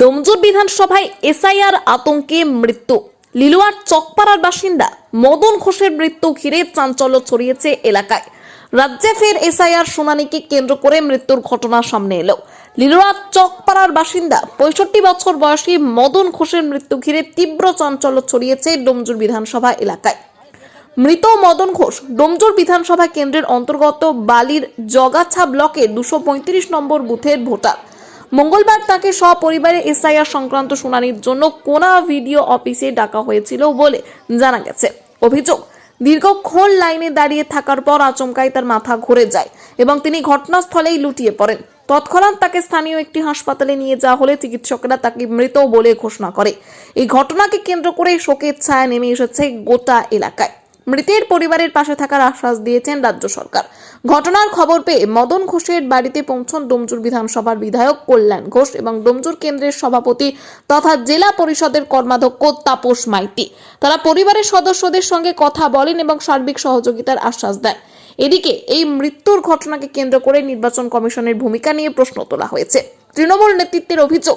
ডোমজুর বিধানসভায় এসআইআর আতঙ্কে মৃত্যু। লিলুয়ার চকপাড়ার বাসিন্দা মদন ঘোষের মৃত্যু ঘিরে চাঞ্চল্য ছড়িয়েছে এলাকায়। রাজ্যে ফের এসআইআর শুনানিকে কেন্দ্র করে মৃত্যুর ঘটনা সামনে এলো। লিলুয়া চকপাড়ার বাসিন্দা পঁয়ষট্টি বছর বয়সী মদন ঘোষের মৃত্যু ঘিরে তীব্র চাঞ্চল্য ছড়িয়েছে ডোমজুর বিধানসভা এলাকায়। মৃত মদন ঘোষ ডোমজুর বিধানসভা কেন্দ্রের অন্তর্গত বালির জগাছা ব্লকে দুশো নম্বর বুথের ভোটার। মঙ্গলবার তাকে সপরিবারে এসআইআর সংক্রান্ত শুনানির জন্য কোনা ভিডিও অফিসে ডাকা হয়েছিল বলে জানা গেছে। অভিযোগ দীর্ঘক্ষণ লাইনে দাঁড়িয়ে থাকার পর আচমকাই তার মাথা ঘুরে যায় এবং তিনি ঘটনাস্থলেই লুটিয়ে পড়েন। তৎক্ষণাৎ তাকে স্থানীয় একটি হাসপাতালে নিয়ে যাওয়া হলে চিকিৎসকরা তাকে মৃত বলে ঘোষণা করে। এই ঘটনাকে কেন্দ্র করে শোকের ছায়া নেমে এসেছে গোটা এলাকায়। মৃতের পরিবারের পাশে থাকার আশ্বাস দিয়েছেন রাজ্য সরকার। ঘটনার খবর পেয়ে মদন ঘোষের বাড়িতে পৌঁছন ডোমজুর বিধানসভার বিধায়ক কল্যাণ ঘোষ এবং ডোমজুর কেন্দ্রের সভাপতি তথা জেলা পরিষদের কর্মাধ্যক্ষ তাপস মাইতি। তারা পরিবারের সদস্যদের সঙ্গে কথা বলেন এবং সার্বিক সহযোগিতার আশ্বাস দেন। এদিকে এই মৃত্যুর ঘটনাকে কেন্দ্র করে নির্বাচন কমিশনের ভূমিকা নিয়ে প্রশ্ন তোলা হয়েছে। তৃণমূল নেতৃত্বের অভিযোগ,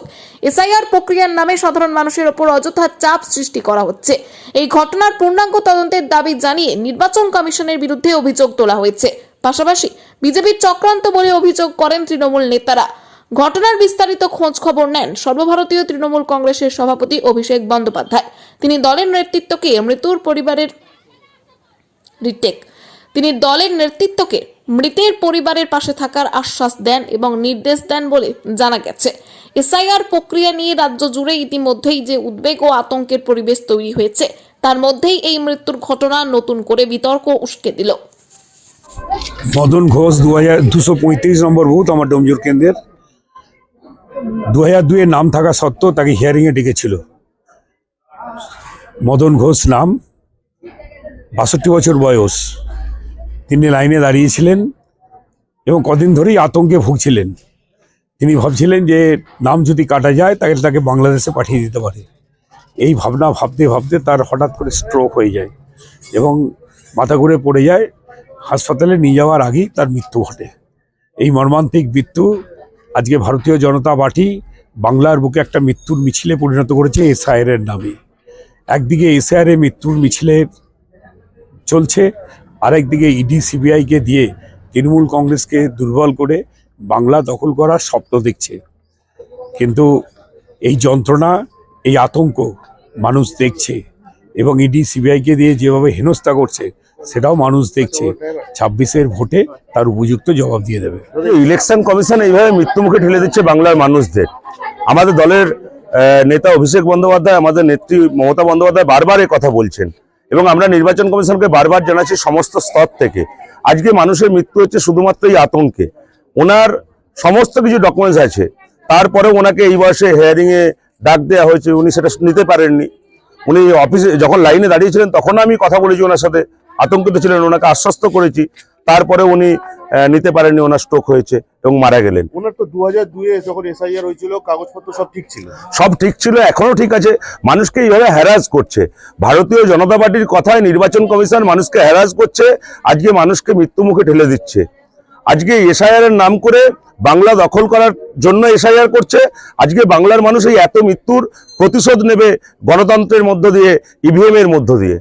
এসআইআর প্রক্রিয়ার নামে সাধারণ মানুষের ওপর অযথা চাপ সৃষ্টি করা হচ্ছে। এই ঘটনার পূর্ণাঙ্গ তদন্তের দাবি জানিয়ে নির্বাচন কমিশনের বিরুদ্ধে অভিযোগ তোলা হয়েছে। পাশাপাশি বিজেপির চক্রান্ত বলে অভিযোগ করেন তৃণমূল নেতারা। ঘটনার বিস্তারিত খোঁজ খবর নেন সর্বভারতীয় তৃণমূল কংগ্রেসের সভাপতি অভিষেক বন্দ্যোপাধ্যায়। তিনি দলের নেতৃত্বকে মৃত্যুর পরিবারের রিটেক তিনি দলের নেতৃত্বকে মৃতের পরিবারের পাশে থাকার আশ্বাস দেন এবং নির্দেশ দেন বলে জানা গেছে। এসআইআর প্রক্রিয়া নিয়ে রাজ্য জুড়ে ইতিমধ্যেই যে উদ্বেগ ও আতঙ্কের পরিবেশ তৈরি হয়েছে, তার মধ্যেই এই মৃত্যুর ঘটনা নতুন করে বিতর্ক উস্কে দিল। মদন ঘোষ দু হাজার দুশো পঁয়ত্রিশ নম্বর বুথ, আমার ডোমজুর কেন্দ্রের। দু হাজার দুয়ে নাম থাকা সত্ত্বেও তাকে হিয়ারিংয়ে ডেকেছিল। মদন ঘোষ নাম, বাষট্টি বছর বয়স। তিনি লাইনে দাঁড়িয়েছিলেন এবং কদিন ধরেই আতঙ্কে ভুগছিলেন। তিনি ভাবছিলেন যে নাম যদি কাটা যায়, তাহলে তাকে বাংলাদেশে পাঠিয়ে দিতে পারে। এই ভাবনা ভাবতে ভাবতে তার হঠাৎ করে স্ট্রোক হয়ে যায় এবং মাথা ঘুরে পড়ে যায়। হাসপাতালে নিয়ে যাওয়ার আগেই তার মৃত্যু ঘটে। এই মর্মান্তিক মৃত্যু আজকে ভারতীয় জনতা পার্টি বাংলার বুকে একটা মৃত্যুর মিছিলে পরিণত করেছে এসআইআর নামে। একদিকে এসআইআর মৃত্যুর মিছিলে চলছে আরেকদিকে ইডি সিবিআইকে দিয়ে তৃণমূল কংগ্রেসকে দুর্বল করে বাংলা দখল করার স্বপ্ন দেখছে। কিন্তু এই যন্ত্রণা, এই আতঙ্ক মানুষ দেখছে এবং ইডি সিবিআইকে দিয়ে যেভাবে হেনস্থা করছে, সেটাও মানুষ দেখছে। ছাব্বিশের ভোটে তার উপযুক্ত জবাব দিয়ে দেবে। ইলেকশন কমিশন এইভাবে মৃত্যুমুখে ঠেলে দিচ্ছে বাংলার মানুষদের। আমাদের দলের নেতা অভিষেক বন্দ্যোপাধ্যায়, আমাদের নেত্রী মমতা বন্দ্যোপাধ্যায় বারবার কথা বলছেন। এবং আমরা নির্বাচন কমিশনকে বারবার জানাচ্ছি সমস্ত স্তর থেকে। আজকে মানুষের মৃত্যু হচ্ছে শুধুমাত্র এই আতঙ্কে। ওনার সমস্ত কিছু ডকুমেন্টস আছে। তারপরে ওনাকে এই বয়সে হেয়ারিংয়ে ডাক দেওয়া হয়েছে, উনি সেটা নিতে পারেননি। উনি অফিসে যখন লাইনে দাঁড়িয়েছিলেন তখন আমি কথা বলেছি ওনার সাথে। আতঙ্কিত ছিলেন, ওনাকে আশ্বস্ত করেছি। তারপরে উনি নিতে পারেননি ওনার স্ট্রোক হয়েছে এবং মারা গেলেন। ওনার তো দু হাজার দুয়ে যখন এসআইআর হয়েছিল কাগজপত্র সব ঠিক ছিল। সব ঠিক ছিল এখনও ঠিক আছে। মানুষকে এইভাবে হ্যারাস করছে। ভারতীয় জনতা পার্টির কথায় নির্বাচন কমিশন মানুষকে হ্যারাস করছে আজকে মানুষকে মৃত্যুমুখে ঠেলে দিচ্ছে। আজকে এসআইআর এর নাম করে বাংলা দখল করার জন্য এসআইআর করছে। আজকে বাংলার মানুষ এই এত মৃত্যুর প্রতিশোধ নেবে গণতন্ত্রের মধ্য দিয়ে ইভিএম এর মধ্য দিয়ে।